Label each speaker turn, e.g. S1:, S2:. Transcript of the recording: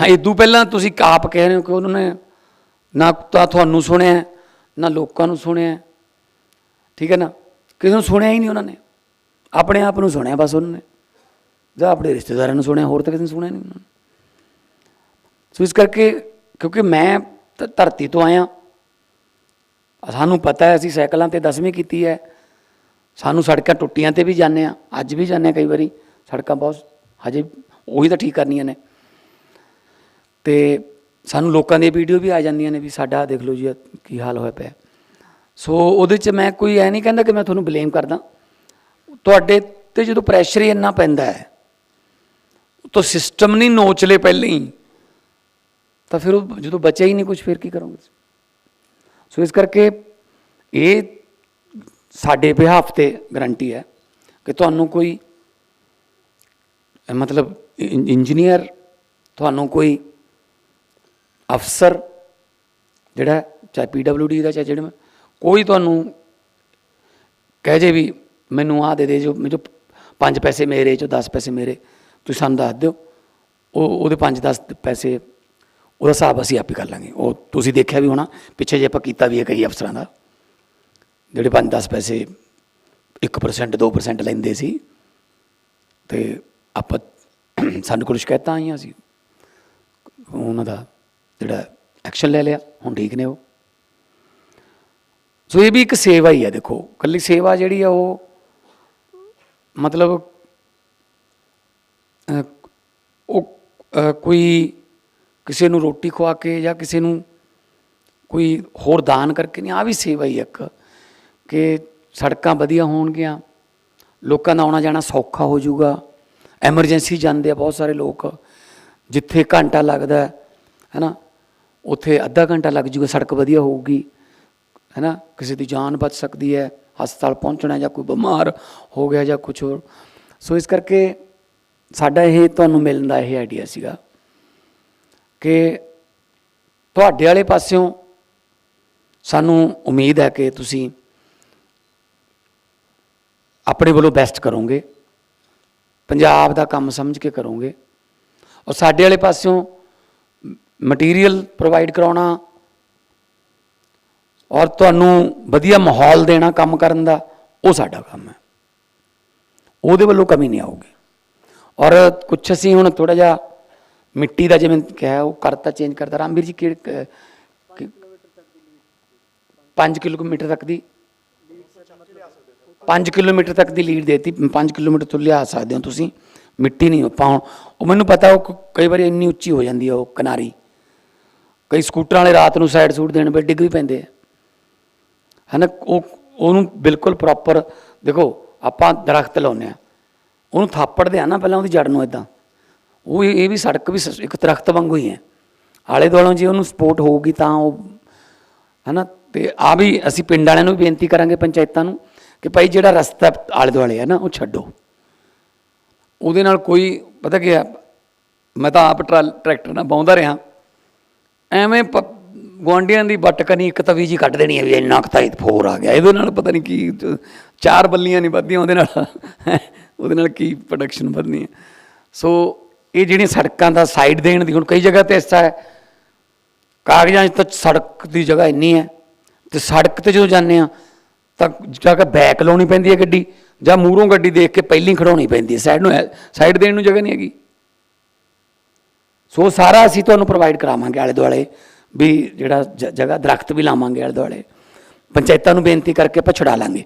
S1: ਹਾਂ ਇਦੋਂ ਪਹਿਲਾਂ ਤੁਸੀਂ ਆਪ ਕਹਿ ਰਹੇ ਹੋ ਕਿ ਉਹਨਾਂ ਨੇ ਨਾ ਤਾਂ ਤੁਹਾਨੂੰ ਸੁਣਿਆ, ਨਾ ਲੋਕਾਂ ਨੂੰ ਸੁਣਿਆ। ਠੀਕ ਹੈ ਨਾ? ਕਿਸੇ ਨੂੰ ਸੁਣਿਆ ਹੀ ਨਹੀਂ ਉਹਨਾਂ ਨੇ। ਆਪਣੇ ਆਪ ਨੂੰ ਸੁਣਿਆ ਬਸ ਉਹਨਾਂ ਨੇ। ਜਾਂ ਆਪਣੇ ਰਿਸ਼ਤੇਦਾਰਾਂ ਨੂੰ ਸੁਣਿਆ, ਹੋਰ ਤਾਂ ਕਿਸੇ ਨੂੰ ਸੁਣਿਆ ਨਹੀਂ ਉਹਨਾਂ ਨੇ। ਸੋ ਇਸ ਕਰਕੇ ਕਿਉਂਕਿ ਮੈਂ ਧਰਤੀ ਤੋਂ ਆਇਆ। ਸਾਨੂੰ ਪਤਾ ਹੈ, ਅਸੀਂ ਸਾਈਕਲਾਂ ਤੇ 10ਵੀਂ ਕੀਤੀ ਹੈ। ਸਾਨੂੰ ਸੜਕਾਂ ਟੁੱਟੀਆਂ ਤੇ ਵੀ ਜਾਂਦੇ ਆ ਅੱਜ ਵੀ ਜਾਂਦੇ ਆ ਕਈ ਵਾਰੀ। ਸੜਕਾਂ ਬਹੁਤ ਹਜੇ ਉਹੀ ਤਾਂ ਠੀਕ ਕਰਨੀਆਂ ਨੇ। ਤੇ ਸਾਨੂੰ ਲੋਕਾਂ ਦੀਆਂ ਵੀਡੀਓ ਵੀ ਆ ਜਾਂਦੀਆਂ ਨੇ ਵੀ ਸਾਡਾ ਦੇਖ ਲਓ ਜੀ ਕੀ ਹਾਲ ਹੋਇਆ ਪਿਆ। ਸੋ ਉਹਦੇ 'ਚ ਮੈਂ ਕੋਈ ਐ ਨਹੀਂ ਕਹਿੰਦਾ ਕਿ ਮੈਂ ਤੁਹਾਨੂੰ ਬਲੇਮ ਕਰਦਾ। ਤੁਹਾਡੇ ਤੇ ਜਦੋਂ ਪ੍ਰੈਸ਼ਰ ਹੀ ਇੰਨਾ ਪੈਂਦਾ ਹੈ, ਤਾਂ ਸਿਸਟਮ ਨਹੀਂ ਨੋਚਲੇ ਪਹਿਲਾਂ ਹੀ ਤਾਂ ਫਿਰ ਉਹ ਜਦੋਂ ਬਚਿਆ ਹੀ ਨਹੀਂ ਕੁਝ ਫਿਰ ਕੀ ਕਰੋਗੇ ਸੋ ਇਸ ਕਰਕੇ ਇਹ ਸਾਡੇ ਬਿਹਾਫ ਤੇ ਗਰੰਟੀ ਹੈ ਕਿ ਤੁਹਾਨੂੰ ਕੋਈ, ਮਤਲਬ ਇੰਜੀਨੀਅਰ, ਤੁਹਾਨੂੰ ਕੋਈ ਅਫਸਰ ਜਿਹੜਾ ਹੈ, ਚਾਹੇ ਪੀਡਬਲਯੂਡੀ ਦਾ ਚਾਹੇ ਜਿਹੜਾ ਕੋਈ ਤੁਹਾਨੂੰ ਕਹਿ ਜੇ ਵੀ ਮੈਨੂੰ ਆਹ ਦੇ ਦੇ ਜੋ ਜੋ 5 ਪੈਸੇ ਮੇਰੇ ਚੋਂ 10 ਪੈਸੇ ਮੇਰੇ ਤੁਸੀਂ ਸਾਨੂੰ ਦੱਸ ਦਿਓ। ਉਹ ਉਹਦੇ 5-10 ਪੈਸੇ ਉਹਦਾ ਹਿਸਾਬ ਅਸੀਂ ਆਪੇ ਕਰ ਲਾਂਗੇ। ਉਹ ਤੁਸੀਂ ਦੇਖਿਆ ਵੀ ਹੋਣਾ ਪਿੱਛੇ ਜੇ ਆਪਾਂ ਕੀਤਾ ਵੀ ਹੈ ਕਈ ਅਫਸਰਾਂ ਦਾ ਜਿਹੜੇ 5-10 ਪੈਸੇ 1% 2% ਲੈਂਦੇ ਸੀ ਤੇ ਆਪਾਂ ਸਾਨੂੰ ਕੋਲ ਸ਼ਿਕਾਇਤਾਂ ਆਈਆਂ ਸੀ। ਉਹਨਾਂ ਦਾ ਜਿਹੜਾ ਐਕਸ਼ਨ ਲੈ ਲਿਆ, ਹੁਣ ਠੀਕ ਨੇ ਉਹ। ਸੋ ਇਹ ਵੀ ਇੱਕ ਸੇਵਾ ਹੀ ਹੈ ਦੇਖੋ। ਕੱਲੀ ਸੇਵਾ ਜਿਹੜੀ ਆ, ਉਹ ਮਤਲਬ ਉਹ ਕੋਈ ਕਿਸੇ ਨੂੰ ਰੋਟੀ ਖਵਾ ਕੇ ਜਾਂ ਕਿਸੇ ਨੂੰ ਕੋਈ ਹੋਰ ਦਾਨ ਕਰਕੇ ਨਹੀਂ ਆ ਵੀ ਸੇਵਾ ਹੀ ਇੱਕ, ਕਿ ਸੜਕਾਂ ਵਧੀਆ ਹੋਣਗੀਆਂ, ਲੋਕਾਂ ਦਾ ਆਉਣਾ ਜਾਣਾ ਸੌਖਾ ਹੋ ਜਾਊਗਾ। ਐਮਰਜੈਂਸੀ ਜਾਂਦੇ ਆ ਬਹੁਤ ਸਾਰੇ ਲੋਕ, ਜਿੱਥੇ ਘੰਟਾ ਲੱਗਦਾ ਹੈ ਨਾ ਉੱਥੇ ਅੱਧਾ ਘੰਟਾ ਲੱਗ ਜੂਗਾ, ਸੜਕ ਵਧੀਆ ਹੋਊਗੀ, ਹੈਨਾ? ਕਿਸੇ ਦੀ ਜਾਨ ਬਚ ਸਕਦੀ ਹੈ, ਹਸਪਤਾਲ ਪਹੁੰਚਣਾ ਜਾਂ ਕੋਈ ਬਿਮਾਰ ਹੋ ਗਿਆ ਜਾਂ ਕੁਝ ਹੋਰ। ਸੋ ਇਸ ਕਰਕੇ ਸਾਡਾ ਇਹ ਤੁਹਾਨੂੰ ਮਿਲਣ ਦਾ ਇਹ ਆਈਡੀਆ ਸੀਗਾ ਕਿ ਤੁਹਾਡੇ ਵਾਲੇ ਪਾਸਿਓਂ ਸਾਨੂੰ ਉਮੀਦ ਹੈ ਕਿ ਤੁਸੀਂ ਆਪਣੇ ਵੱਲੋਂ ਬੈਸਟ ਕਰੋਗੇ, ਪੰਜਾਬ ਦਾ ਕੰਮ ਸਮਝ ਕੇ ਕਰੋਗੇ। ਔਰ ਸਾਡੇ ਵਾਲੇ ਪਾਸਿਓਂ ਮਟੀਰੀਅਲ ਪ੍ਰੋਵਾਈਡ ਕਰਾਉਣਾ ਔਰ ਤੁਹਾਨੂੰ ਵਧੀਆ ਮਾਹੌਲ ਦੇਣਾ ਕੰਮ ਕਰਨ ਦਾ, ਉਹ ਸਾਡਾ ਕੰਮ ਹੈ। ਉਹਦੇ ਵੱਲੋਂ ਕਮੀ ਨਹੀਂ ਆਊਗੀ। ਔਰ ਕੁਛ ਅਸੀਂ ਹੁਣ ਥੋੜਾ ਜਿਹਾ ਮਿੱਟੀ ਦਾ ਜਿਵੇਂ ਕਿਹਾ, ਉਹ ਕਰਤਾ ਚੇਂਜ ਕਰਤਾ। ਰਾਮਵੀਰ ਜੀ ਕਿਹੜੇ 5 ਕਿਲੋਮੀਟਰ ਤੱਕ ਦੀ 5 ਕਿਲੋਮੀਟਰ ਤੱਕ ਦੀ ਲੀਡ ਦੇਤੀ। 5 ਕਿਲੋਮੀਟਰ ਤੋਂ ਲਿਆ ਸਕਦੇ ਹੋ ਤੁਸੀਂ। ਮਿੱਟੀ ਨਹੀਂ ਪਾਉਣ ਉਹ ਮੈਨੂੰ ਪਤਾ, ਉਹ ਕਈ ਵਾਰੀ ਇੰਨੀ ਉੱਚੀ ਹੋ ਜਾਂਦੀ ਹੈ ਉਹ ਕਿਨਾਰੀ। ਕਈ ਸਕੂਟਰਾਂ ਵਾਲੇ ਰਾਤ ਨੂੰ ਸਾਈਡ ਸੂਟ ਦੇਣ ਵੇ ਡਿੱਗ ਵੀ ਪੈਂਦੇ ਆ। ਹਨਾ, ਉਹ, ਉਹਨੂੰ ਬਿਲਕੁਲ ਪ੍ਰੋਪਰ ਦੇਖੋ, ਆਪਾਂ ਦਰਖਤ ਲਾਉਂਦੇ ਆ। ਉਹਨੂੰ ਥਾਪੜਦੇ ਆ ਨਾ ਪਹਿਲਾਂ ਉਹਦੀ ਜੜ ਨੂੰ ਇਦਾਂ ਉਹ ਇਹ ਇਹ ਵੀ ਸੜਕ ਵੀ ਸ- ਇੱਕ ਦਰਖਤ ਵਾਂਗੂ ਹੀ ਹੈ। ਆਲੇ ਦੁਆਲੋਂ ਜੇ ਉਹਨੂੰ ਸਪੋਰਟ ਹੋਊਗੀ ਤਾਂ ਉਹ, ਹਨਾ, ਤੇ ਆ ਵੀ ਅਸੀਂ ਪਿੰਡ ਵਾਲਿਆਂ ਨੂੰ ਵੀ ਬੇਨਤੀ ਕਰਾਂਗੇ, ਪੰਚਾਇਤਾਂ ਨੂੰ, ਕਿ ਭਾਈ ਜਿਹੜਾ ਰਸਤਾ ਆਲੇ ਦੁਆਲੇ ਹੈ ਨਾ, ਉਹ ਛੱਡੋ। ਉਹਦੇ ਨਾਲ ਕੋਈ, ਪਤਾ ਕੀ ਹੈ ਮੈਂ ਤਾਂ ਆਪ ਟਰਾ- ਟਰੈਕਟਰ ਨਾਲ ਬਾਉਂਦਾ ਰਿਹਾ। ਐਵੇਂ ਪ- ਗੁਆਂਢੀਆਂ ਦੀ ਵੱਟ ਕਨੀ ਇੱਕ ਤਵੀ ਜੀ ਕੱਢ ਦੇਣੀ ਹੈ ਵੀ ਇੰਨਾ ਕਤਾਈ ਫੋਰ ਆ ਗਿਆ। ਇਹਦੇ ਨਾਲ ਪਤਾ ਨਹੀਂ ਕੀ ਚਾਰ ਬੱਲੀਆਂ ਨਹੀਂ ਵੱਧਦੀਆਂ, ਉਹਦੇ ਨਾਲ ਉਹਦੇ ਨਾਲ ਕੀ ਪ੍ਰੋਡਕਸ਼ਨ ਵਧਣੀ ਹੈ। ਸੋ ਇਹ ਜਿਹੜੀਆਂ ਸੜਕਾਂ ਦਾ ਸਾਈਡ ਦੇਣ ਦੀ ਹੁਣ ਕਈ ਜਗ੍ਹਾ ਤੇ ਐਸਾ ਹੈ। ਕਾਗਜ਼ਾਂ 'ਚ ਤਾਂ ਸੜਕ ਦੀ ਜਗ੍ਹਾ ਇੰਨੀ ਹੈ। ਤੇ ਸੜਕ ਤੇ ਜਦੋਂ ਜਾਂਦੇ ਆ ਤਾਂ ਜਾ ਬੈਕ ਲਾਉਣੀ ਪੈਂਦੀ ਹੈ ਗੱਡੀ, ਜਾਂ ਮੂਹਰੋਂ ਗੱਡੀ ਦੇਖ ਕੇ ਪਹਿਲਾਂ ਹੀ ਖੜਾਉਣੀ ਪੈਂਦੀ ਹੈ। ਸਾਈਡ ਨੂੰ ਸਾਈਡ ਦੇਣ ਨੂੰ ਜਗ੍ਹਾ ਨਹੀਂ ਹੈਗੀ। ਸੋ ਸਾਰਾ ਅਸੀਂ ਤੁਹਾਨੂੰ ਪ੍ਰੋਵਾਈਡ ਕਰਾਵਾਂਗੇ ਆਲੇ ਦੁਆਲੇ, ਵੀ ਜਿਹੜਾ ਜ- ਜਗ੍ਹਾ, ਦਰਖਤ ਵੀ ਲਾਵਾਂਗੇ ਆਲੇ ਦੁਆਲੇ। ਪੰਚਾਇਤਾਂ ਨੂੰ ਬੇਨਤੀ ਕਰਕੇ ਆਪਾਂ ਛੁਡਾ ਲਾਂਗੇ।